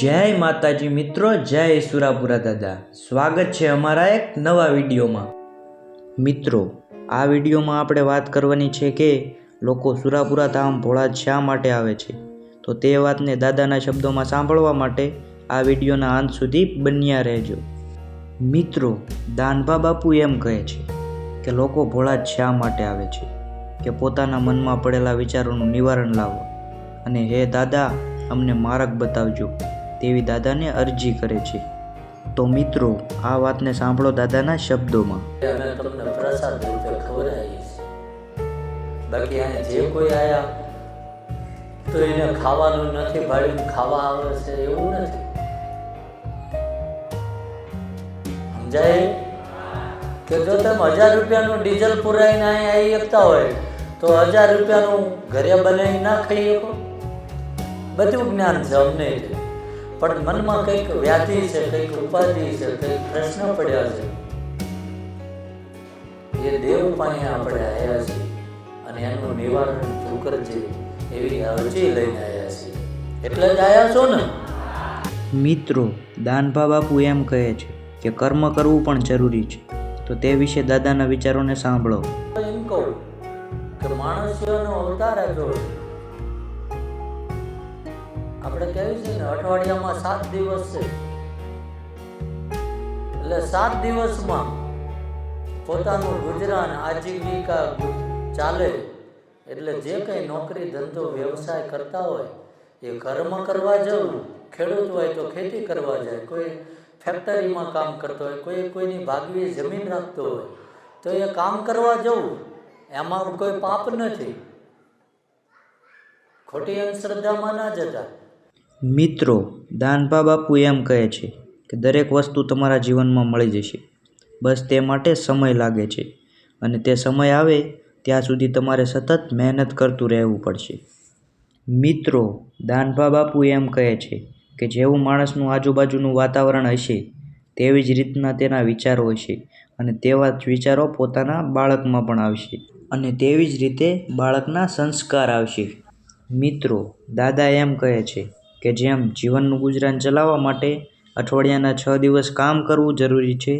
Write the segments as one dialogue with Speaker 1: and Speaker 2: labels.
Speaker 1: જય માતાજી મિત્રો, જય સુરાપુરા દાદા. સ્વાગત છે અમારા એક નવા વિડીયોમાં. મિત્રો, આ વિડીયોમાં આપણે વાત કરવાની છે કે લોકો સુરાપુરા ધામ ભોળા શા માટે આવે છે? તો તે વાતને દાદાના શબ્દોમાં સાંભળવા માટે આ વિડીયોના અંત સુધી બન્યા રહેજો. મિત્રો, દાનભા બાપુ એમ કહે છે કે લોકો ભોળા શા માટે આવે છે? કે પોતાના મનમાં પડેલા વિચારોનું નિવારણ લાવો. અને હે દાદા, અમને માર્ગ બતાવજો. તેવી દાદાને અરજી કરે છે. તો મિત્રો, આ વાતને સાંભળો દાદાના શબ્દોમાં.
Speaker 2: તમને પ્રસાદ રૂપે ખવડાવીએ છીએ. બાકી અહીંયા જે કોઈ આયા, તો એને ખાવાનું નથી ભાડ્યું ખાવા આવે છે, એવું નથી. સમજાય? કે જો તમે હજાર રૂપિયાનું ડીઝલ પુરાઈને અહીંયા આવી શકતા હોય, તો હજાર રૂપિયાનું ઘરે બનાવી ના ખાઈ શકો? બધું જ્ઞાન છે અમને. પણ મનમાં કંઈક વ્યાધિ છે કંઈક ઉપાધિ છે કંઈક પ્રશ્ન પડ્યા છે. એ દેવ પાસે આપણે આવ્યા છીએ અને એનું નિવારણ તું કરજે એવી અરજી લઈને આવ્યા છીએ. એટલે જ આવ્યા છો ને?
Speaker 1: મિત્રો દાનભા બાપુ એમ કહે છે કે કર્મ કરવું પણ જરૂરી છે. તો તે વિશે દાદાના વિચારોને સાંભળો.
Speaker 2: એમ કહું કે માણસોનો અવતાર આવ્યો. આપણે કહ્યું છે ને, અઠવાડિયામાં સાત દિવસ છે. એટલે સાત દિવસમાં પોતાનું ગુજરાન આજીવિકા ચાલે. એટલે જે કંઈ નોકરી, ધંધો, વ્યવસાય કરતા હોય, એ કર્મ કરવા જવું. ખેડૂત હોય તો ખેતી કરવા જાય. કોઈ ફેક્ટરીમાં કામ કરતો હોય, કોઈ કોઈની ભાગવી જમીન રાખતો હોય, તો એ કામ કરવા જવું. એમાં કોઈ પાપ નથી. ખોટી અંધશ્રદ્ધામાં ના જતા.
Speaker 1: મિત્રો દાનભા બાપુ એમ કહે છે કે દરેક વસ્તુ તમારા જીવનમાં મળી જશે. બસ તે માટે સમય લાગે છે અને તે સમય આવે ત્યાં સુધી તમારે સતત મહેનત કરતું રહેવું પડશે. મિત્રો દાનભા બાપુ એમ કહે છે કે જેવું માણસનું આજુબાજુનું વાતાવરણ હશે, તેવી જ રીતના તેના વિચારો હશે અને તેવા જ વિચારો પોતાના બાળકમાં પણ આવશે અને તેવી જ રીતે બાળકના સંસ્કાર આવશે. મિત્રો, દાદા એમ કહે છે કે જેમ જીવનનું ગુજરાન ચલાવવા માટે અઠવાડિયાના છ દિવસ કામ કરવું જરૂરી છે,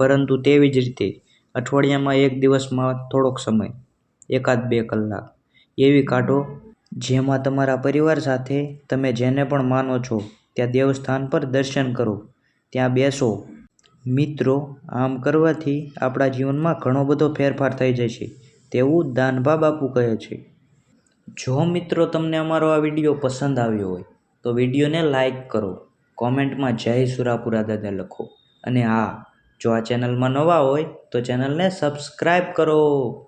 Speaker 1: પરંતુ તેવી જ રીતે અઠવાડિયામાં એક દિવસમાં થોડોક સમય, એકાદ બે કલાક, એવી કાઢો જેમાં તમારા પરિવાર સાથે તમે જેને પણ માનો છો ત્યાં દેવસ્થાન પર દર્શન કરો, ત્યાં બેસો. મિત્રો, આમ કરવાથી આપણા જીવનમાં ઘણો બધો ફેરફાર થઈ જશે તેવું દાનભા બાપુ કહે છે. જો મિત્રો તમને અમારો આ વીડિયો પસંદ આવ્યો હોય તો વિડીયોને લાઇક કરો, કોમેન્ટમાં જય સુરાપુરા દાદા લખો. અને હા, જો આ ચેનલમાં નવા હોય તો ચેનલને સબસ્ક્રાઈબ કરો.